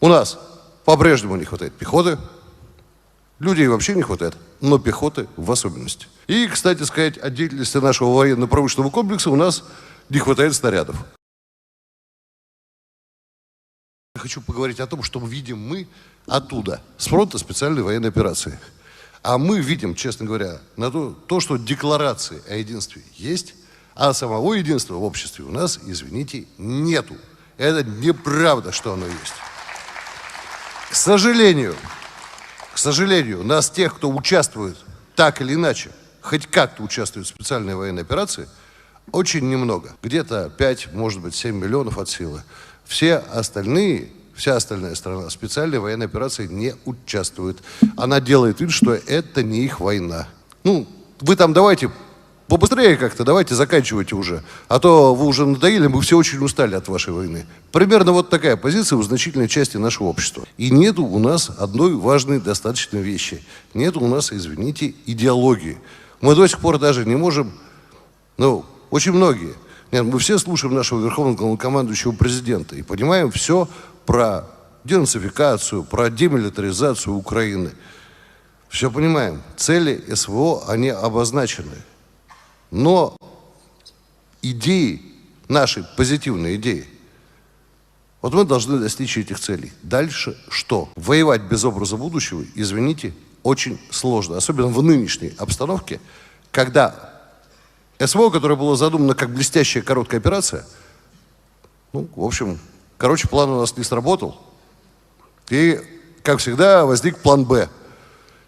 У нас по-прежнему не хватает пехоты, людей вообще не хватает, но пехоты в особенности. И, кстати сказать, о деятельности нашего военно-промышленного комплекса у нас не хватает снарядов. Хочу поговорить о том, что видим мы оттуда, с фронта специальной военной операции. А мы видим, честно говоря, на то, то, что декларации о единстве есть, а самого единства в обществе у нас, извините, нету. Это неправда, что оно есть. К сожалению, к сожалению, нас тех, кто участвует так или иначе, хоть как-то участвует в специальной военной операции, очень немного. Где-то 5, может быть, 7 миллионов от силы. Все остальные, вся остальная страна в специальной военной операции не участвует. Она делает вид, что это не их война. Ну, вы там давайте побыстрее как-то, давайте заканчивайте уже. А то вы уже надоели, мы все очень устали от вашей войны. Примерно вот такая позиция у значительной части нашего общества. И нету у нас одной важной достаточной вещи. Нету у нас, извините, идеологии. Мы до сих пор даже не можем, ну, очень многие. Нет, мы все слушаем нашего верховного командующего президента и понимаем все про денацификацию, про демилитаризацию Украины. Все понимаем. Цели СВО, они обозначены. Но идеи, наши позитивные идеи, вот мы должны достичь этих целей. Дальше что? Воевать без образа будущего, извините, очень сложно. Особенно в нынешней обстановке, когда СВО, которое было задумано как блестящая короткая операция, ну, в общем, короче, план у нас не сработал. И, как всегда, возник план «Б».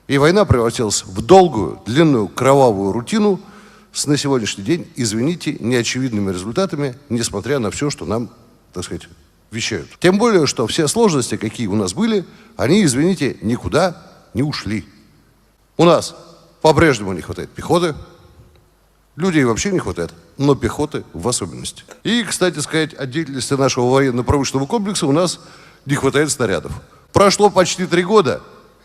И война превратилась в долгую, длинную, кровавую рутину с на сегодняшний день, извините, неочевидными результатами, несмотря на все, что нам, так сказать, вещают. Тем более, что все сложности, какие у нас были, они, извините, никуда не ушли. У нас по-прежнему не хватает пехоты, людей вообще не хватает, но пехоты в особенности. И, кстати сказать, о деятельности нашего военно-промышленного комплекса у нас не хватает снарядов. Прошло почти три года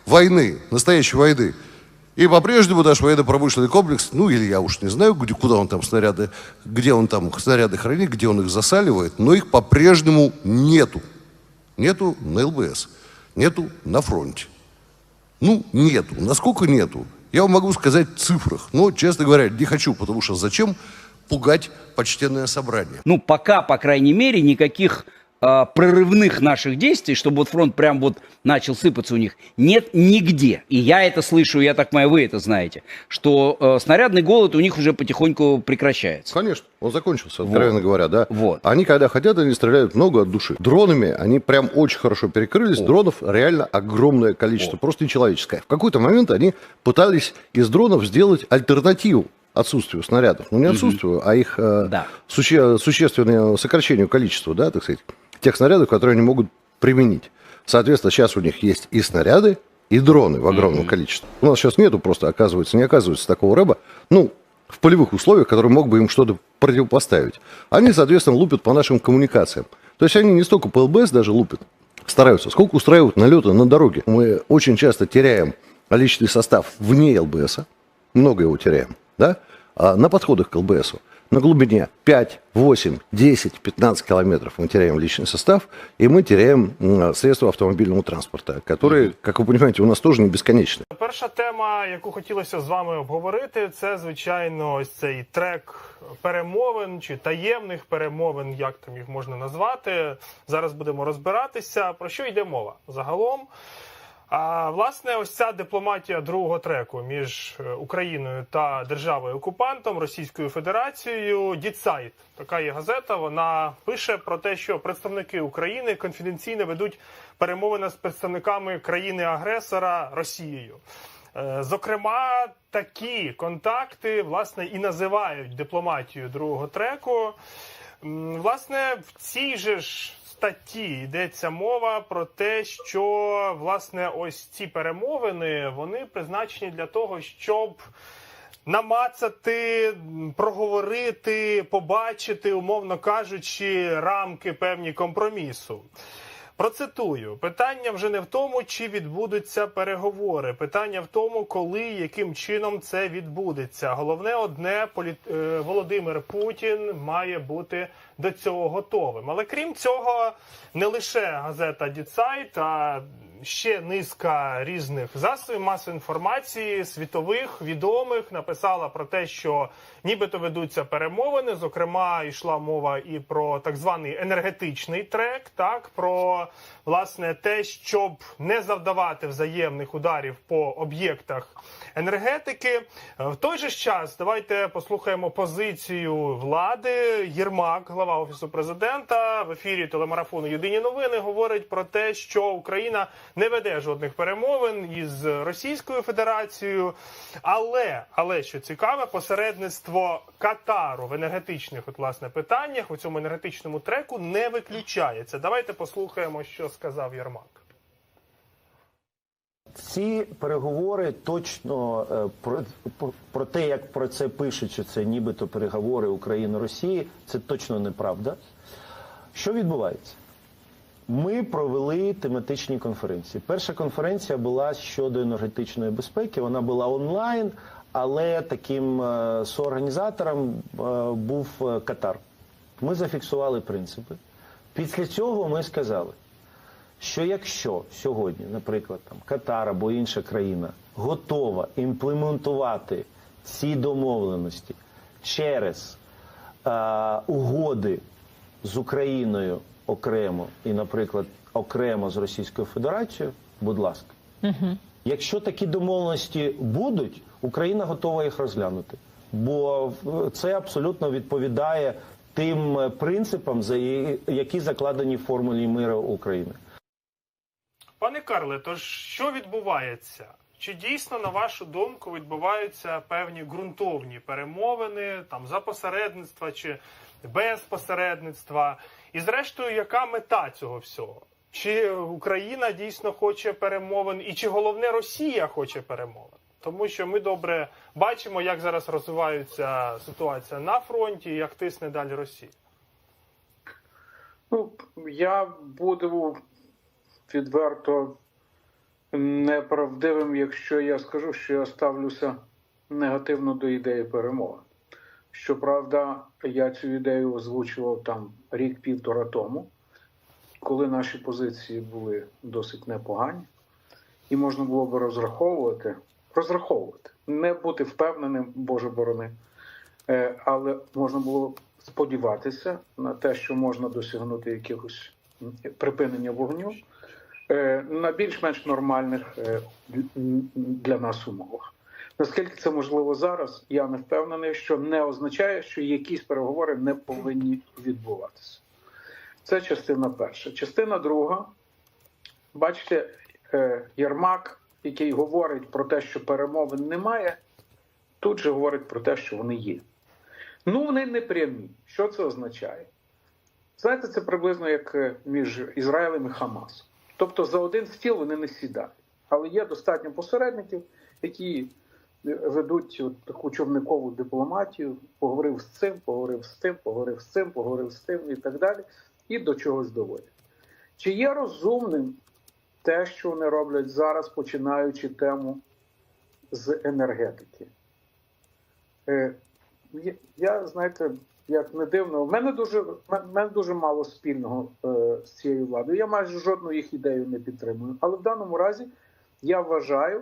войны, настоящей войны, и по-прежнему наш военно-промышленный комплекс, ну или я уж не знаю, где, куда он там снаряды, где он там снаряды хранит, где он их засаливает, но их по-прежнему нету. Нету на ЛБС, нету на фронте. Ну, нету. Насколько нету? Я вам могу сказать в цифрах, но, честно говоря, не хочу, потому что зачем пугать почтенное собрание? ну, пока, по крайней мере, никаких а, прорывных наших действий, чтобы вот фронт прям вот начал сыпаться у них, нет нигде. И я это слышу, я так понимаю, вы это знаете, что э, снарядный голод у них уже потихоньку прекращается. Конечно, он закончился, откровенно говоря, да. Вот. Они, когда хотят, они стреляют много от души. Дронами они прям очень хорошо перекрылись. Дронов реально огромное количество, просто нечеловеческое. В какой-то момент они пытались из дронов сделать альтернативу отсутствию снарядов. Ну, не отсутствию, а их э, Да. суще- существенное сокращению количества, да, так сказать, тех снарядов, которые они могут применить. Соответственно, сейчас у них есть и снаряды, и дроны в огромном количестве. У нас сейчас нету просто, оказывается, не оказывается такого рэба, ну, в полевых условиях, который мог бы им что-то противопоставить. Они, соответственно, лупят по нашим коммуникациям. То есть они не столько по ЛБС даже лупят, стараются, сколько устраивают налеты на дороге. Мы очень часто теряем личный состав вне ЛБСа, много его теряем, да, а на подходах к ЛБСу. На глубине 5, 8, 10, 15 километров мы теряем личный состав, и мы теряем м, средства автомобильного транспорта, которые, как вы понимаете, у нас тоже не бесконечны. Перша тема, яку хотілося з вами обговорити, це звичайно ось цей трек перемовин чи таємних перемовин, як там їх можна назвати. Зараз будемо розбиратися. Про що йде мова загалом? А власне, ось ця дипломатія другого треку між е, Україною та державою окупантом Російською Федерацією. Дітсайт така є газета. Вона пише про те, що представники України конфіденційно ведуть перемовини з представниками країни-агресора Росією. Е, Зокрема, такі контакти власне і називають дипломатією другого треку. Власне, в цій же ж статті йдеться мова про те, що власне ось ці перемовини вони призначені для того, щоб намацати, проговорити, побачити, умовно кажучи, рамки певні компромісу. Процитую: питання вже не в тому, чи відбудуться переговори. Питання в тому, коли яким чином це відбудеться. Головне одне політ... е, Володимир Путін має бути до цього готовим. Але крім цього, не лише газета Діцайт, а ще низка різних засобів масової інформації, світових, відомих, написала про те, що нібито ведуться перемовини. Зокрема, йшла мова і про так званий енергетичний трек, так про власне те, щоб не завдавати взаємних ударів по об'єктах енергетики. В той же час давайте послухаємо позицію влади. Єрмак, глава офісу президента, в ефірі телемарафону Єдині новини говорить про те, що Україна не веде жодних перемовин із Російською Федерацією. Але але що цікаве, посередництво Катару в енергетичних от, власне питаннях у цьому енергетичному треку не виключається. Давайте послухаємо, що сказав Єрмак. Ці переговори точно е, про, про, те, як про це пишуть, що це нібито переговори України Росії, це точно неправда. Що відбувається? Ми провели тематичні конференції. Перша конференція була щодо енергетичної безпеки. Вона була онлайн, але таким е, соорганізатором е, був е, Катар. Ми зафіксували принципи. Після цього ми сказали, що якщо сьогодні, наприклад, там Катар або інша країна готова імплементувати ці домовленості через е, угоди з Україною окремо і, наприклад, окремо з Російською Федерацією, будь ласка. Угу. Якщо такі домовленості будуть, Україна готова їх розглянути. Бо це абсолютно відповідає тим е, принципам, за які закладені в формулі миру України. Пане Карле, тож що відбувається? Чи дійсно, на вашу думку, відбуваються певні ґрунтовні перемовини там за посередництва чи без посередництва? І зрештою, яка мета цього всього? Чи Україна дійсно хоче перемовин, і чи головне Росія хоче перемовин? Тому що ми добре бачимо, як зараз розвивається ситуація на фронті, як тисне далі Росія. Ну, я буду відверто неправдивим, якщо я скажу, що я ставлюся негативно до ідеї перемоги. Щоправда, я цю ідею озвучував там рік-півтора тому, коли наші позиції були досить непогані, і можна було би розраховувати, розраховувати, не бути впевненим, Боже борони, Е, але можна було сподіватися на те, що можна досягнути якихось припинення вогню е, на більш-менш нормальних е, для нас умовах. Наскільки це можливо зараз, я не впевнений, що не означає, що якісь переговори не повинні відбуватися. Це частина перша. Частина друга. Бачите, е, Єрмак, який говорить про те, що перемовин немає, тут же говорить про те, що вони є. Ну, вони не прямі. Що це означає? Знаєте, це приблизно як е, між Ізраїлем і Хамасом. Тобто за один стіл вони не сідають. Але є достатньо посередників, які ведуть от таку човникову дипломатію, поговорив з цим, поговорив з тим, поговорив з цим, поговорив з тим і так далі, і до чогось доводять. Чи є розумним те, що вони роблять зараз, починаючи тему з енергетики? Е, Я, знаєте, як не дивно, в мене дуже, в мене дуже мало спільного е, з цією владою. Я майже жодну їх ідею не підтримую. Але в даному разі я вважаю,